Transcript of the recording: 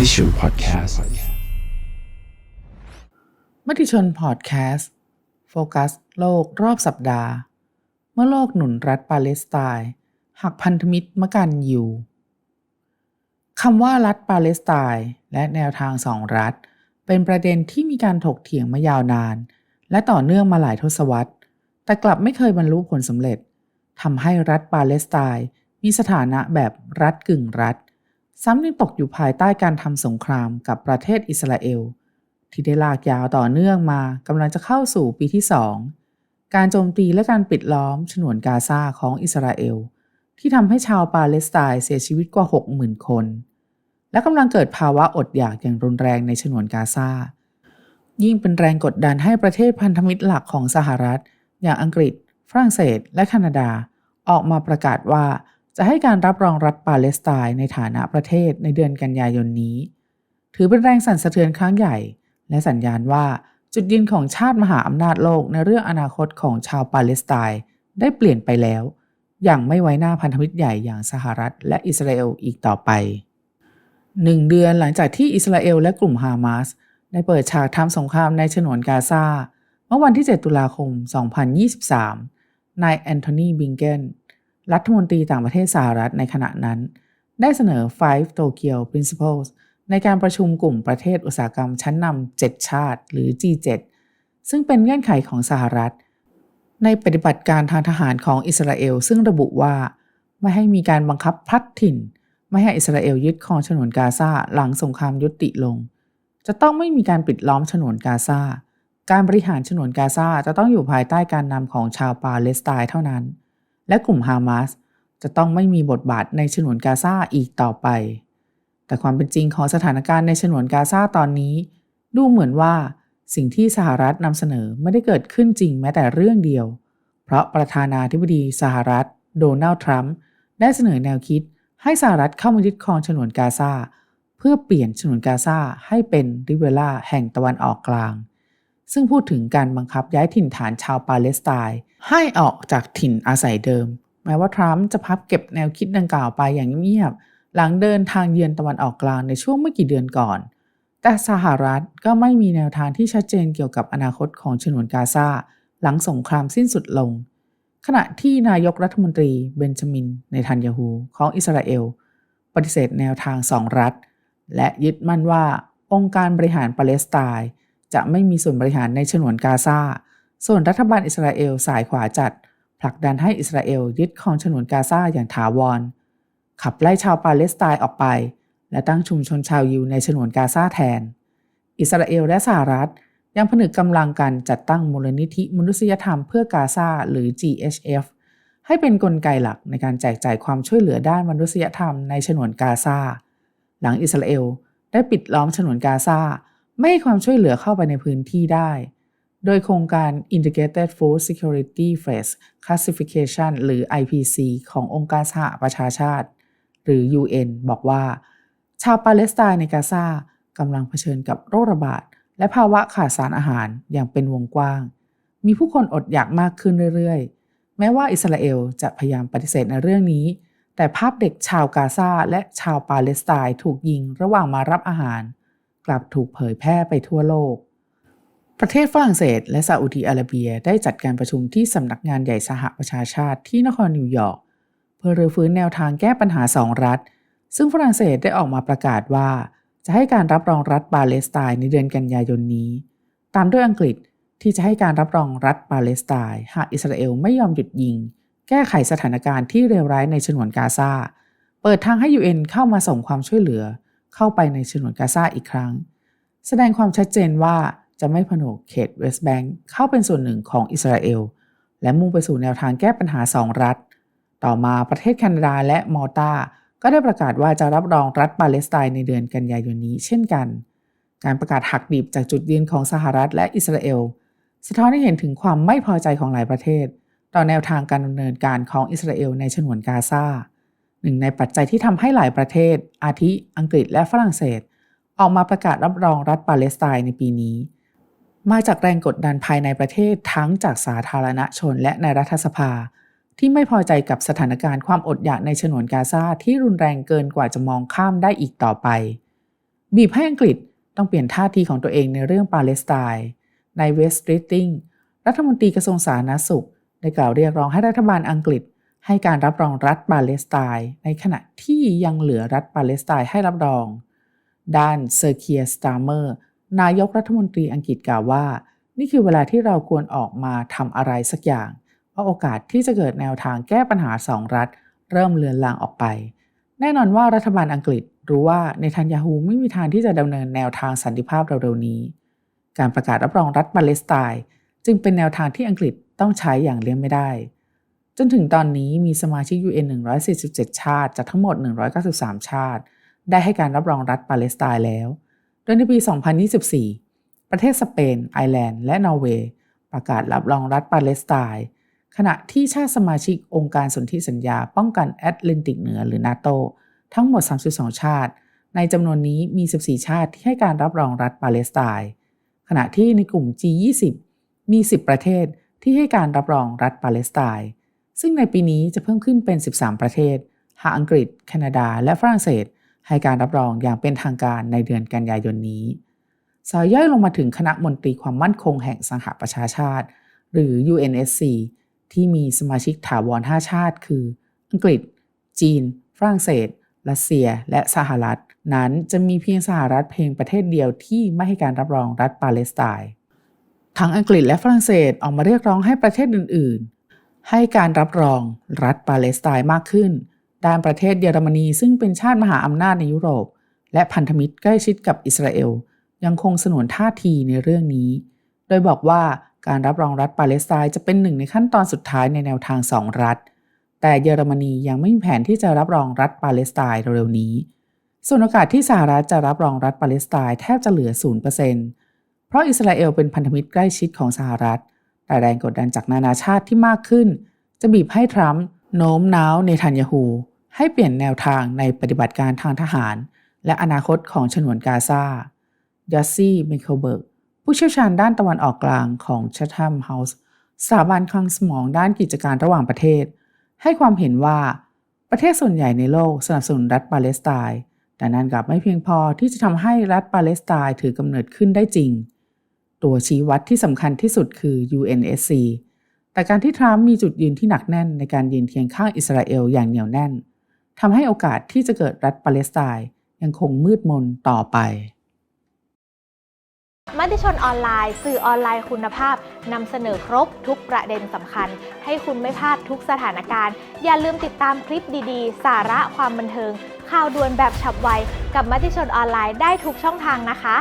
มติชนพอดแคสต์มติชนพอดแคสต์โฟกัสโลกรอบสัปดาห์ เมื่อโลกหนุนรัฐปาเลสไตน์หักพันธมิตรมกันอยู่คำว่ารัฐปาเลสไตน์และแนวทางสองรัฐ เป็นประเด็นที่มีการถกเถียงมายาวนาน และต่อเนื่องมาหลายทศวรรษ แต่กลับไม่เคยบรรลุผลสำเร็จทำให้รัฐปาเลสไตน์มีสถานะแบบรัฐกึ่งรัฐ ซ้ำยังตกอยู่ภายใต้การทำสงครามกับประเทศอิสราเอล ที่ได้ลากยาวต่อเนื่องมากำลังจะเข้าสู่ปีที่สองการโจมตีและการปิดล้อมฉนวนกาซาของอิสราเอล ที่ทำให้ชาวปาเลสไตน์เสียชีวิตกว่า 60,000 คน และกำลังเกิดภาวะอดอยากอย่างรุนแรงในฉนวนกาซายิ่งเป็นแรงกดดันให้ประเทศพันธมิตรหลักของสหรัฐ อย่างอังกฤษ ฝรั่งเศส และแคนาดา ออกมาประกาศว่า จะให้การรับรองรัฐปาเลสไตน์ในฐานะประเทศในเดือนกันยายนนี้ ถือเป็นแรงสั่นสะเทือนครั้งใหญ่ และสัญญาณว่าจุดยืนของชาติมหาอำนาจโลกในเรื่องอนาคตของชาวปาเลสไตน์ได้เปลี่ยนไปแล้ว อย่างไม่ไว้หน้าพันธมิตรใหญ่อย่างสหรัฐและอิสราเอลอีกต่อไปหนึ่งเดือนหลังจากที่อิสราเอลและกลุ่มฮามาสได้เปิดฉากทำสงครามในฉนวนกาซาเมื่อวันที่ 7 ตุลาคม 2023 นายแอนโทนี บิงเกน รัฐมนตรีต่างประเทศสหรัฐในขณะนั้น ได้เสนอ Five Tokyo Principles ในการประชุมกลุ่มประเทศอุตสาหกรรมชั้นนำ7ชาติหรือ G7 ซึ่งเป็นเงื่อนไขของสหรัฐ ในปฏิบัติการทางทหารของอิสราเอล ซึ่งระบุว่า ไม่ให้มีการบังคับพลัดถิ่น ไม่ให้อิสราเอลยึดครองฉนวนกาซาหลังสงครามยุติลง จะต้องไม่มีการปิดล้อมฉนวนกาซาการบริหารฉนวนกาซาจะต้องอยู่ภายใต้การนำของชาวปาเลสไตน์เท่านั้น และกลุ่มฮามาสจะต้องไม่มีบทบาทในฉนวนกาซาอีกต่อไป แต่ความเป็นจริงของสถานการณ์ในฉนวนกาซาตอนนี้ ดูเหมือนว่าสิ่งที่สหรัฐนำเสนอไม่ได้เกิดขึ้นจริงแม้แต่เรื่องเดียว เพราะประธานาธิบดีสหรัฐ โดนัลด์ทรัมป์ได้เสนอแนวคิดให้สหรัฐเข้ามายึดครองฉนวนกาซาเพื่อเปลี่ยนฉนวนกาซาให้เป็นริเวล่าแห่งตะวันออกกลาง ซึ่งพูดถึงการบังคับย้ายถิ่นฐานชาวปาเลสไตน์ให้ออกจากถิ่นอาศัยเดิม แม้ว่าทรัมป์จะพับเก็บแนวคิดดังกล่าวไปอย่างเงียบหลังเดินทางเยือนตะวันออกกลางในช่วงไม่กี่เดือนก่อน แต่สหรัฐก็ไม่มีแนวทางที่ชัดเจนเกี่ยวกับอนาคตของฉนวนกาซาหลังสงครามสิ้นสุดลง ขณะที่นายกรัฐมนตรีเบนจามินในทันยาฮูของอิสราเอล ปฏิเสธแนวทางสองรัฐ และยึดมั่นว่าองค์การบริหารปาเลสไตน์ จะไม่มีส่วนบริหารในฉนวนกาซา ส่วนรัฐบาลอิสราเอลสายขวาจัด ผลักดันให้อิสราเอลยึดครองฉนวนกาซาอย่างถาวร ขับไล่ชาวปาเลสไตน์ออกไป และตั้งชุมชนชาวยิวในฉนวนกาซาแทน อิสราเอลและสหรัฐยังผนึกกำลังกันจัดตั้งมูลนิธิมนุษยธรรมเพื่อกาซาหรือ GHF ให้เป็นนกลไกหลักในการแจกจ่ายความช่วยเหลือด้านมนุษยธรรมในฉนวนกาซา หลังอิสราเอลได้ปิดล้อมฉนวนกาซา ไม่ให้ความช่วยเหลือเข้าไปในพื้นที่ได้ โดยโครงการ Integrated Food Security Phase Classification หรือ IPC ขององค์การสหประชาชาติ หรือ UN บอกว่า ชาวปาเลสไตน์ในกาซากำลังเผชิญกับโรคระบาด และภาวะขาดสารอาหารอย่างเป็นวงกว้าง มีผู้คนอดอยากมากขึ้นเรื่อยๆ แม้ว่าอิสราเอลจะพยายามปฏิเสธในเรื่องนี้ แต่ภาพเด็กชาวกาซาและชาวปาเลสไตน์ถูกยิงระหว่างมารับอาหาร ลับถูกเผยแพร่ไปทั่วโลก ประเทศฝรั่งเศส และซาอุดีอาระเบียได้จัดการประชุมที่สำนักงานใหญ่สหประชาชาติที่นครนิวยอร์กเพื่อรื้อฟื้นแนวทางแก้ปัญหาสองรัฐ ซึ่งฝรั่งเศสได้ออกมาประกาศว่า จะให้การรับรองรัฐปาเลสไตน์ในเดือนกันยายนนี้ ตามด้วยอังกฤษที่จะให้การรับรองรัฐปาเลสไตน์หากอิสราเอลไม่ยอมหยุดยิง แก้ไขสถานการณ์ที่เลวร้ายในฉนวนกาซาเปิดทางให้ UN เข้ามาส่งความช่วยเหลือ เข้าไปในฉนวนกาซาอีกครั้ง แสดงความชัดเจนว่าจะไม่ผนวกเขตเวสต์แบงค์เข้าเป็นส่วนหนึ่งของอิสราเอล และมุ่งไปสู่แนวทางแก้ปัญหาสองรัฐ ต่อมาประเทศแคนาดาและมอลตาก็ได้ประกาศว่าจะรับรองรัฐปาเลสไตน์ในเดือนกันยายนนี้เช่นกัน การประกาศหักดิบจากจุดยืนของสหรัฐและอิสราเอล สะท้อนให้เห็นถึงความไม่พอใจของหลายประเทศ ต่อแนวทางการดำเนินการของอิสราเอลในฉนวนกาซา หนึ่งในปัจจัยที่ทำให้หลายประเทศ อาทิอังกฤษและฝรั่งเศส ออกมาประกาศรับรองรัฐปาเลสไตน์ในปีนี้ มาจากแรงกดดันภายในประเทศทั้งจากสาธารณชนและในรัฐสภา ที่ไม่พอใจกับสถานการณ์ความอดอยากในฉนวนกาซาที่รุนแรงเกินกว่าจะมองข้ามได้อีกต่อไป บีบให้อังกฤษต้องเปลี่ยนท่าทีของตัวเองในเรื่องปาเลสไตน์ในเวสต์ริตติงรัฐมนตรีกระทรวงสาธารณสุข ได้กล่าวเรียกร้องให้รัฐบาลอังกฤษ ให้การรับรองรัฐปาเลสไตน์ในขณะที่ยังเหลือรัฐปาเลสไตน์ให้รับรอง ด้านเซอร์เคียสตาร์เมอร์นายกรัฐมนตรีอังกฤษกล่าวว่า นี่คือเวลาที่เราควรออกมาทำอะไรสักอย่าง เพราะโอกาสที่จะเกิดแนวทางแก้ปัญหาสองรัฐ เริ่มเลือนลางออกไป แน่นอนว่ารัฐบาลอังกฤษรู้ว่าในทันยาฮูไม่มีทางที่จะดำเนินแนวทางสันติภาพเร็วๆนี้ การประกาศรับรองรัฐปาเลสไตน์จึงเป็นแนวทางที่อังกฤษต้องใช้อย่างเลี่ยงไม่ได้ จนถึงตอนนี้มีสมาชิก UN 147 ชาติจากทั้งหมด 193 ชาติ ได้ให้การรับรองรัฐปาเลสไตน์แล้ว โดยในปี 2024 ประเทศสเปน ไอร์แลนด์ และนอร์เวย์ ประกาศรับรองรัฐปาเลสไตน์ ขณะที่ชาติสมาชิกองค์การสนธิสัญญาป้องกันแอตแลนติกเหนือหรือนาโตทั้งหมด 32 ชาติ ในจำนวนนี้มี 14 ชาติที่ให้การรับรองรัฐปาเลสไตน์ ขณะที่ในกลุ่ม G20 มี 10 ประเทศที่ให้การรับรองรัฐปาเลสไตน์ ซึ่งในปีนี้จะเพิ่มขึ้นเป็น 13 ประเทศ หากอังกฤษ แคนาดา และฝรั่งเศส ให้การรับรองอย่างเป็นทางการในเดือนกันยายนนี้ สายย่อยลงมาถึงคณะมนตรีความมั่นคงแห่งสหประชาชาติ หรือ UNSC ที่มีสมาชิกถาวร 5 ชาติ คือ อังกฤษ จีน ฝรั่งเศส รัสเซีย และสหรัฐ นั้นจะมีเพียงสหรัฐเพียงประเทศเดียวที่ไม่ให้การรับรองรัฐปาเลสไตน์ ทั้งอังกฤษและฝรั่งเศสออกมาเรียกร้องให้ประเทศอื่น ๆ ให้การรับรองรัฐปาเลสไตน์มากขึ้น ด้านประเทศเยอรมนีซึ่งเป็นชาติมหาอำนาจในยุโรป และพันธมิตรใกล้ชิดกับอิสราเอล ยังคงสนวนท่าทีในเรื่องนี้ โดยบอกว่าการรับรองรัฐปาเลสไตน์จะเป็นหนึ่งในขั้นตอนสุดท้ายในแนวทางสองรัฐ แต่เยอรมนียังไม่มีแผนที่จะรับรองรัฐปาเลสไตน์เร็วๆนี้ ส่วนโอกาสที่สหรัฐจะรับรองรัฐปาเลสไตน์แทบจะเหลือ 0%เพราะอิสราเอลเป็นพันธมิตรใกล้ชิดของสหรัฐ แต่แรงกดดันจากนานาชาติที่มากขึ้น จะบีบให้ทรัมป์โน้มน้าวเนทันยาฮูให้เปลี่ยนแนวทางในปฏิบัติการทางทหาร และอนาคตของฉนวนกาซายอสซี่เมเคิลเบิร์กผู้เชี่ยวชาญด้านตะวันออกกลางของ Chatham House สถาบันคลังสมองด้านกิจการระหว่างประเทศ ให้ความเห็นว่าประเทศส่วนใหญ่ในโลกสนับสนุนรัฐปาเลสไตน์แต่นั่นกลับไม่เพียงพอที่จะทำให้รัฐปาเลสไตน์ถือกำเนิดขึ้นได้จริง ตัวชี้วัดที่สำคัญที่สุดคือ UNSC แต่การที่ทรัมป์มีจุดยืนที่หนักแน่นในการยืนเคียงข้างอิสราเอลอย่างเหนียวแน่นทำให้โอกาสที่จะเกิดรัฐปาเลสไตน์ยังคงมืดมนต่อไป มติชนออนไลน์ สื่อออนไลน์คุณภาพนำเสนอครบทุกประเด็นสำคัญ ให้คุณไม่พลาดทุกสถานการณ์ อย่าลืมติดตามคลิปดีๆ สาระความบันเทิง ข่าวด่วนแบบฉับไว กับมติชนออนไลน์ได้ทุกช่องทางนะคะ